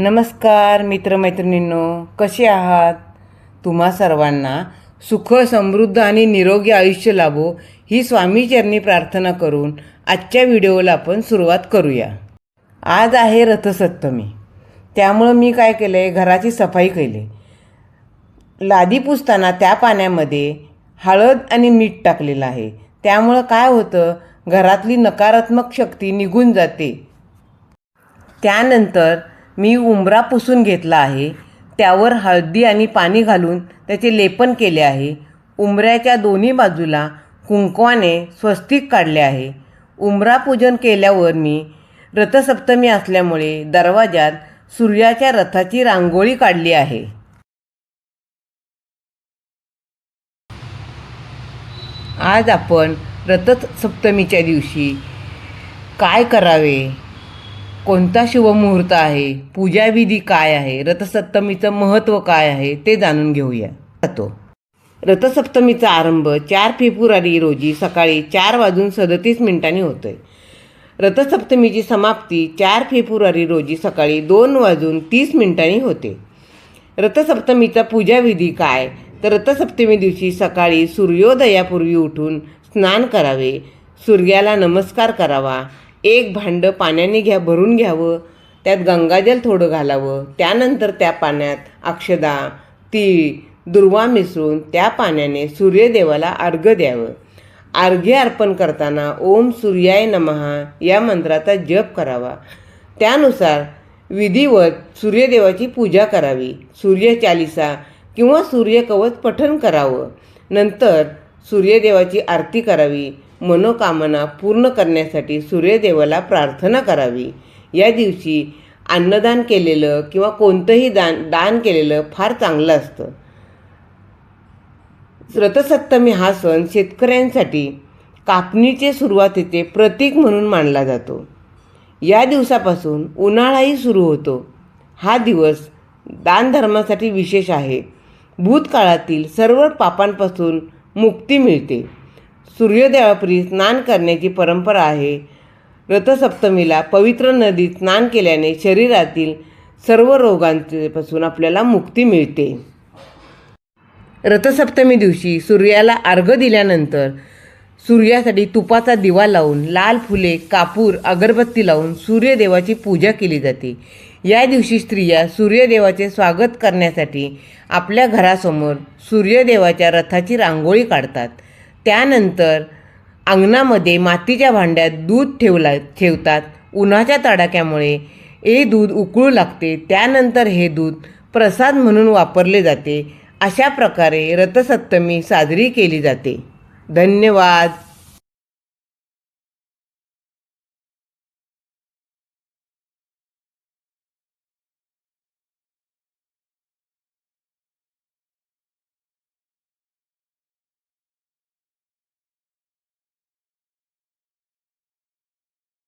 नमस्कार मित्रमैत्रिणींनो. कसे आहात? तुम्हा सर्वांना सुख समृद्ध आणि निरोगी आयुष्य लाभो ही स्वामीचरणी प्रार्थना करून आजच्या व्हिडिओला आपण सुरुवात करूया. आज आहे रथसप्तमी. त्यामुळं मी काय केलं आहे घराची सफाई केली. लादी पुसताना त्या पाण्यामध्ये हळद आणि मीठ टाकलेलं आहे. त्यामुळं काय होतं? घरातली नकारात्मक शक्ती निघून जाते. त्यानंतर मी उंबरा पुसून घेतला आहे. त्यावर हळदी आणि पाणी घालून त्याचे लेपन केले आहे. उंबऱ्याच्या दोन्ही बाजूला कुंकवाने स्वस्तिक काढले आहे. उंबरा पूजन केल्यावर मी रथसप्तमी असल्यामुळे दरवाजात सूर्याच्या रथाची रांगोळी काढली आहे. आज आपण रथसप्तमीच्या दिवशी काय करावे? कोणता शुभमुहूर्त आहे? पूजाविधी काय आहे? रथसप्तमीचं महत्त्व काय आहे? ते जाणून घेऊया. जातो रथसप्तमीचा आरंभ चार फेब्रुवारी रोजी सकाळी चार वाजून सदतीस मिनिटांनी होतोय. रथसप्तमीची समाप्ती चार फेब्रुवारी रोजी सकाळी दोन वाजून तीस मिनिटांनी होते. रथसप्तमीचा पूजाविधी काय? तर रथसप्तमी दिवशी सकाळी सूर्योदयापूर्वी उठून स्नान करावे सूर्याला नमस्कार करावा एक भांडं पाण्याने घ्या भरून घ्यावं त्यात गंगाजल थोडं घालावं त्यानंतर त्या पाण्यात अक्षदा तीळ दुर्वा मिसळून त्या पाण्याने सूर्यदेवाला अर्घ्य द्यावं. अर्घ्य अर्पण करताना ओम सूर्याय नमहा या मंत्राचा जप करावा. त्यानुसार विधिवत सूर्यदेवाची पूजा करावी. सूर्यचालिसा किंवा सूर्यकवच पठण करावं. नंतर सूर्यदेवाची आरती करावी. मनोकामना पूर्ण करण्यासाठी सूर्यदेवाला प्रार्थना करावी. या दिवशी अन्नदान केलेलं किंवा कोणतंही दान दान केलेलं फार चांगलं असतं. रथसप्तमी हा सण शेतकऱ्यांसाठी कापणीचे सुरुवातीचे प्रतीक म्हणून मानला जातो. या दिवसापासून उन्हाळाही सुरू होतो. हा दिवस दानधर्मासाठी विशेष आहे. भूतकाळातील सर्व पापांपासून मुक्ती मिळते. सूर्योदयापूर्वी स्नान करण्याची परंपरा आहे. रथसप्तमीला पवित्र नदीत स्नान केल्याने शरीरातील सर्व रोगांपासून आपल्याला मुक्ती मिळते. रथसप्तमी दिवशी सूर्याला अर्घ दिल्यानंतर सूर्यासाठी तुपाचा दिवा लावून लाल फुले कापूर अगरबत्ती लावून सूर्यदेवाची पूजा केली जाते. या दिवशी स्त्रिया सूर्यदेवाचे स्वागत करण्यासाठी आपल्या घरासमोर सूर्यदेवाच्या रथाची रांगोळी काढतात. त्यानंतर अंगणामध्ये मातीच्या भांड्यात दूध ठेवला ठेवतात. उन्हाच्या तडाख्यामुळे हे दूध उकळू लागते. त्यानंतर हे दूध प्रसाद म्हणून वापरले जाते. अशा प्रकारे रथसप्तमी साजरी केली जाते. धन्यवाद.